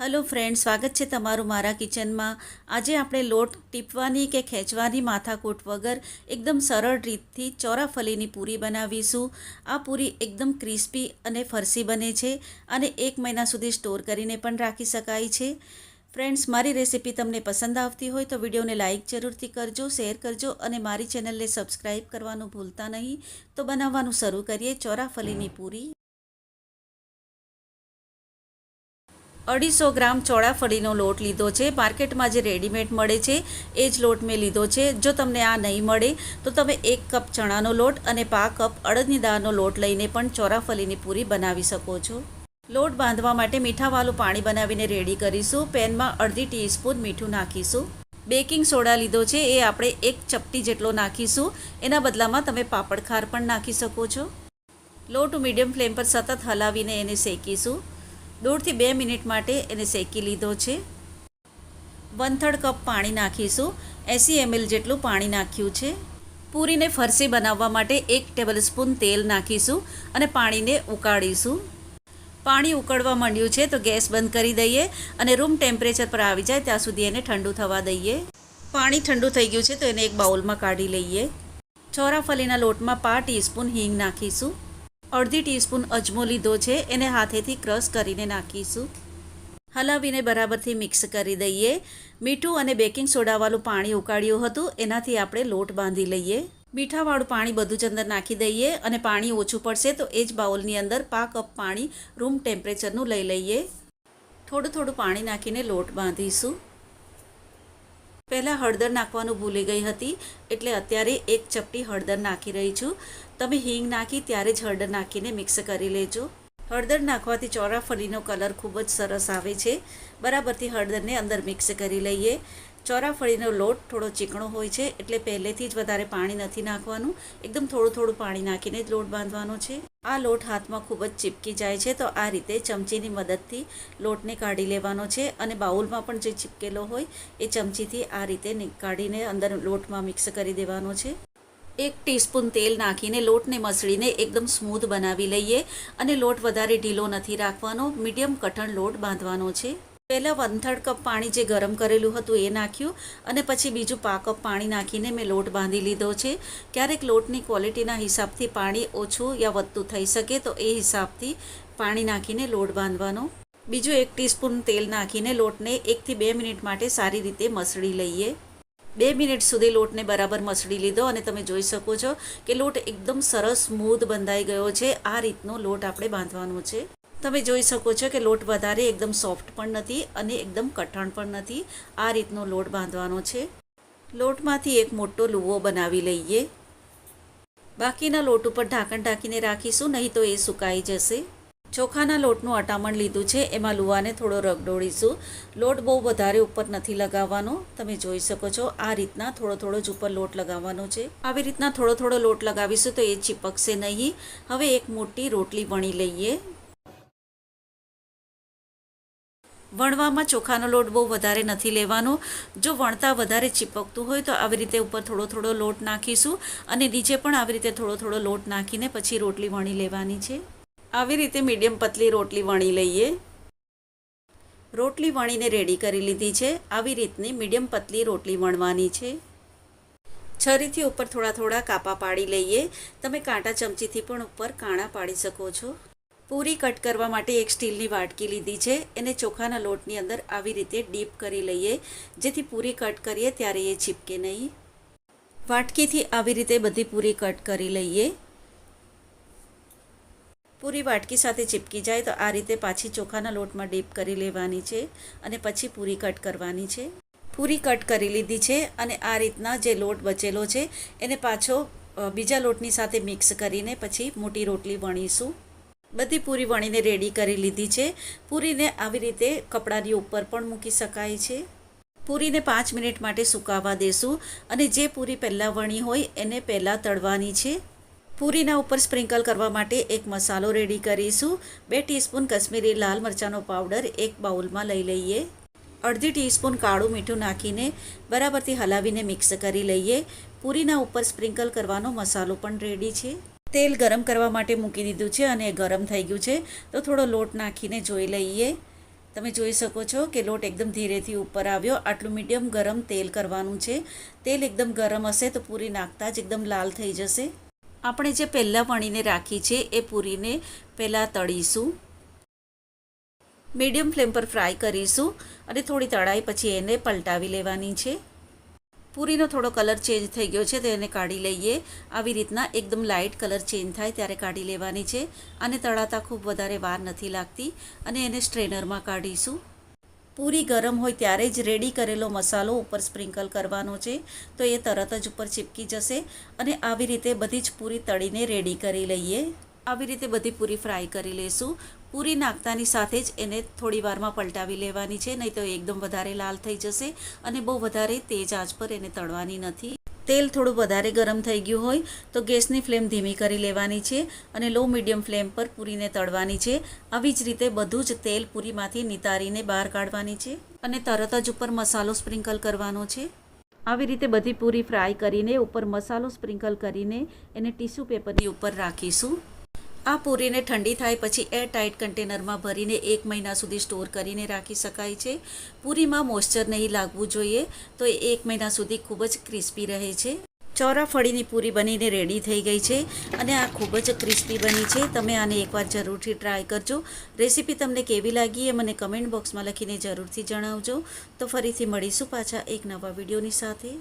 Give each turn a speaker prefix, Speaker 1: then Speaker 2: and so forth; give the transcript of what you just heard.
Speaker 1: Hello friend સ્વાગત છે તમારું મારા કિચનમાં આજે આપણે લોટ ટીપવાની કે ખેંચવાની માથાકૂટ વગર એકદમ સરળ રીતથી ચોરાફળીની પૂરી બનાવીશું. આ પૂરી એકદમ ક્રિસ્પી અને ફરસી બને છે અને એક મહિના સુધી સ્ટોર કરીને પણ રાખી શકાય છે. ફ્રેન્ડ્સ મારી રેસિપી તમને પસંદ આવતી હોય તો વિડીયોને લાઇક જરૂરથી કરજો શેર કરજો અને મારી ચેનલને સબસ્ક્રાઈબ કરવાનું ભૂલતા નહીં. તો બનાવવાનું શરૂ કરીએ ચોરાફળીની પૂરી. અઢીસો ગ્રામ ચોળાફળીનો લોટ લીધો છે. માર્કેટમાં જે રેડીમેડ મળે છે, એ જ લોટ મેં લીધો છે. જો તમને આ નહીં મળે, તો તમે એક કપ ચણાનો લોટ અને પા કપ અડદની દાળનો લોટ લઈને પણ ચોરાફળીની પૂરી બનાવી શકો છો. લોટ બાંધવા માટે મીઠાવાળું પાણી બનાવીને રેડી કરીશું. પેનમાં અડધી ટીસ્પૂન મીઠું નાખીશું. બેકિંગ સોડા લીધો છે, એ આપણે એક ચપટી જેટલો નાખીશું. એના બદલામાં તમે પાપડ ખાર પણ નાખી શકો છો. લોટ મીડિયમ ફ્લેમ પર સતત હલાવીને એને શેકીશું. દોઢથી બે મિનિટ માટે એને શેકી લીધો છે. વન થર્ડ કપ પાણી નાખીશું. એંસી એમએલ જેટલું પાણી નાખ્યું છે. પૂરીને ફરસી બનાવવા માટે એક ટેબલ સ્પૂન તેલ નાખીશું અને પાણીને ઉકાળીશું. પાણી ઉકળવા માંડ્યું છે તો ગેસ બંધ કરી દઈએ અને રૂમ ટેમ્પરેચર પર આવી જાય ત્યાં સુધી એને ઠંડુ થવા દઈએ. પાણી ઠંડુ થઈ ગયું છે તો એને એક બાઉલમાં કાઢી લઈએ. છોરાફલીના લોટમાં પા ટીસ્પૂન હિંગ નાખીશું. અડધી ટીસ્પૂન અજમો લીધો છે, એને હાથેથી ક્રશ કરીને નાખીશું. હલાવીને બરાબરથી મિક્સ કરી દઈએ. મીઠું અને બેકિંગ સોડાવાળું પાણી ઉકાળ્યું હતું, એનાથી આપણે લોટ બાંધી લઈએ. મીઠાવાળું પાણી બધું જ અંદર નાખી દઈએ અને પાણી ઓછું પડશે તો એ જ બાઉલની અંદર પા કપ પાણી રૂમ ટેમ્પરેચરનું લઈ લઈએ. થોડું થોડું પાણી નાખીને લોટ બાંધીશું. પહેલાં હળદર નાખવાનું ભૂલી ગઈ હતી, એટલે અત્યારે એક ચપટી હળદર નાખી રહી છું. તમે હિંગ નાખી ત્યારે જ હળદર નાખીને મિક્સ કરી લેજો. હળદર નાખવાથી ચોરાફળીનો કલર ખૂબ જ સરસ આવે છે. બરાબરથી હળદરને અંદર મિક્સ કરી લઈએ. ચોરાફળીનો લોટ થોડો ચીકણો હોય છે, એટલે પહેલેથી જ વધારે પાણી નથી નાખવાનું. એકદમ થોડું થોડું પાણી નાખીને જ લોટ બાંધવાનો છે. આ લોટ હાથમાં ખૂબ જ ચીપકી જાય છે, તો આ રીતે ચમચીની મદદથી લોટને કાઢી લેવાનો છે અને બાઉલમાં પણ જે ચીપકેલો હોય, એ ચમચીથી આ રીતે કાઢીને અંદર લોટમાં મિક્સ કરી દેવાનો છે. એક ટીસ્પૂન તેલ નાખીને લોટને મસળીને એકદમ સ્મૂથ બનાવી લઈએ અને લોટ વધારે ઢીલો નથી રાખવાનો, મીડિયમ કઠણ લોટ બાંધવાનો છે. પહેલાં થર્ડ કપ પાણી જે ગરમ કરેલું હતું એ નાખ્યું અને પછી બીજું પા કપ પાણી નાખીને મેં લોટ બાંધી લીધો છે. ક્યારેક લોટની ક્વોલિટીના હિસાબથી પાણી ઓછું યા વધતું થઈ શકે તો એ હિસાબથી પાણી નાખીને લોટ બાંધવાનો. બીજું એક ટીસ્પૂન તેલ નાખીને લોટને એકથી બે મિનિટ માટે સારી રીતે મસળી લઈએ. બે મિનિટ સુધી લોટને બરાબર મસળી લીધો અને તમે જોઈ શકો છો કે લોટ એકદમ સરસ સ્મૂધ બંધાઈ ગયો છે. આ રીતનો લોટ આપણે બાંધવાનો છે. તમે જોઈ શકો છો કે લોટ વધારે એકદમ સોફ્ટ પણ નથી અને એકદમ કઠણ પણ નથી. આ રીતનો લોટ બાંધવાનો છે. લોટમાંથી એક મોટો લુવો બનાવી લઈએ. બાકીના લોટ ઉપર ઢાંકણ ઢાંકીને રાખીશું, નહીં તો એ સુકાઈ જશે. ચોખાના લોટનું અટામણ લીધું છે, એમાં લુવાને થોડો રગડોળીશું લોટ બહુ વધારે ઉપર નથી લગાવવાનો. તમે જોઈ શકો છો, આ રીતના થોડો થોડો જ ઉપર લોટ લગાવવાનો છે. આવી રીતના થોડો થોડો લોટ લગાવીશું તો એ ચીપકશે નહીં. હવે એક મોટી રોટલી વણી લઈએ. વણવામાં ચોખાનો લોટ બહુ વધારે નથી લેવાનો. જો વણતા વધારે ચીપકતું હોય તો આવી રીતે ઉપર થોડો થોડો લોટ નાખીશું અને નીચે પણ આવી રીતે થોડો થોડો લોટ નાખીને પછી રોટલી વણી લેવાની છે. આવી રીતે મીડિયમ પતલી રોટલી વણી લઈએ. રોટલી વણીને રેડી કરી લીધી છે. આવી રીતની મીડિયમ પતલી રોટલી વણવાની છે. છરીથી ઉપર થોડા થોડા કાપા પાડી લઈએ. તમે કાંટા ચમચીથી પણ ઉપર કાણા પાડી શકો છો. પૂરી કટ કરવા માટે એક સ્ટીલની વાટકી લીધી છે. એને ચોખાના લોટની અંદર આવી રીતે ડીપ કરી લઈએ. જેથી પૂરી કટ કરીએ ત્યારે એ ચીપકે નહીં. વાટકીથી આવી રીતે બધી પૂરી કટ કરી લઈએ. પૂરી વાટકી સાથે ચીપકી જાય તો આ રીતે પાછી ચોખાના લોટમાં ડીપ કરી લેવાની છે અને પછી પૂરી કટ કરવાની છે. પૂરી કટ કરી લીધી છે અને આ રીતના જે લોટ બચેલો છે એને પાછો બીજા લોટની સાથે મિક્સ કરીને પછી મોટી રોટલી વણીશું. બધી પૂરી વણીને રેડી કરી લીધી છે. પૂરીને આવી રીતે કપડાની ઉપર પણ મૂકી શકાય છે. પૂરીને પાંચ મિનિટ માટે સુકાવા દેશું અને જે પૂરી પહેલાં વણી હોય એને પહેલાં તળવાની છે. પૂરીના ઉપર સ્પ્રિંકલ કરવા માટે એક મસાલો રેડી કરીશું. બે ટીસ્પૂન કશ્મીરી લાલ મરચાંનો પાવડર એક બાઉલમાં લઈ લઈએ. અડધી ટીસ્પૂન કાળું મીઠું નાખીને બરાબરથી હલાવીને મિક્સ કરી લઈએ. પૂરીના ઉપર સ્પ્રિંકલ કરવાનો મસાલો પણ રેડી છે. તેલ ગરમ કરવા માટે મૂકી દીધું છે અને ગરમ થઈ ગયું છે. તો થોડો લોટ નાખીને જોઈ લઈએ. તમે જોઈ શકો છો કે લોટ એકદમ ધીરેથી ઉપર આવ્યો. આટલું મીડિયમ ગરમ તેલ કરવાનું છે. તેલ એકદમ ગરમ હશે તો પૂરી નાખતા જ એકદમ લાલ થઈ જશે. આપણે જે પહેલાં વણીને રાખી છે એ પૂરીને પહેલાં તળીશું. મીડિયમ ફ્લેમ પર ફ્રાય કરીશું અને થોડી તળાઈ પછી એને પલટાવી લેવાની છે. પૂરીનો થોડો કલર ચેન્જ થઈ ગયો છે, તો એને કાઢી લઈએ. આવી રીતના એકદમ લાઇટ કલર ચેન્જ થાય ત્યારે કાઢી લેવાની છે. અને તળાતા ખૂબ વધારે વાર નથી લાગતી. અને એને સ્ટ્રેનરમાં કાઢીશું. પૂરી ગરમ હોય ત્યારે જ રેડી કરેલો મસાલો ઉપર સ્પ્રિંકલ કરવાનો છે, તો એ તરત જ ઉપર ચીપકી જશે. અને આવી રીતે બધી જ પૂરી તળીને રેડી કરી લઈએ. આવી રીતે બધી પૂરી ફ્રાય કરી લઈશું પૂરી નાખતાની સાથે જ એને થોડી વારમાં પલટાવી લેવાની છે, નહીં તો એકદમ વધારે લાલ થઈ જશે અને બહુ વધારે તેજ આંચ પર એને તળવાની નથી. તેલ થોડું વધારે ગરમ થઈ ગયું હોય તો ગેસની ફ્લેમ ધીમી કરી લેવાની છે અને લો મીડિયમ ફ્લેમ પર પૂરીને તળવાની છે. આવી જ રીતે બધું જ તેલ પૂરીમાંથી નિતારીને બહાર કાઢવાની છે અને તરત જ ઉપર મસાલો સ્પ્રિંકલ કરવાનો છે. આવી રીતે બધી પૂરી ફ્રાય કરીને ઉપર મસાલો સ્પ્રિંકલ કરીને એને ટીશ્યુ પેપરની ઉપર રાખીશું. આ પૂરીને ઠંડી થાય પછી એર ટાઇટ કન્ટેનરમાં ભરીને એક મહિના સુધી સ્ટોર કરીને રાખી શકાય છે. પૂરીમાં મોઇશ્ચર નહીં લાગવું જોઈએ તો એ એક મહિના સુધી ખૂબ જ ક્રિસ્પી રહે છે. ચોરા ફળીની પૂરી બનીને રેડી થઈ ગઈ છે અને આ ખૂબ જ ક્રિસ્પી બની છે. તમે આને એકવાર જરૂરથી ટ્રાય કરજો. રેસીપી તમને કેવી લાગી એ મને કમેન્ટ બોક્સમાં લખીને જરૂરથી જણાવજો. તો ફરીથી મળીશું પાછા એક નવા વિડીયોની સાથે.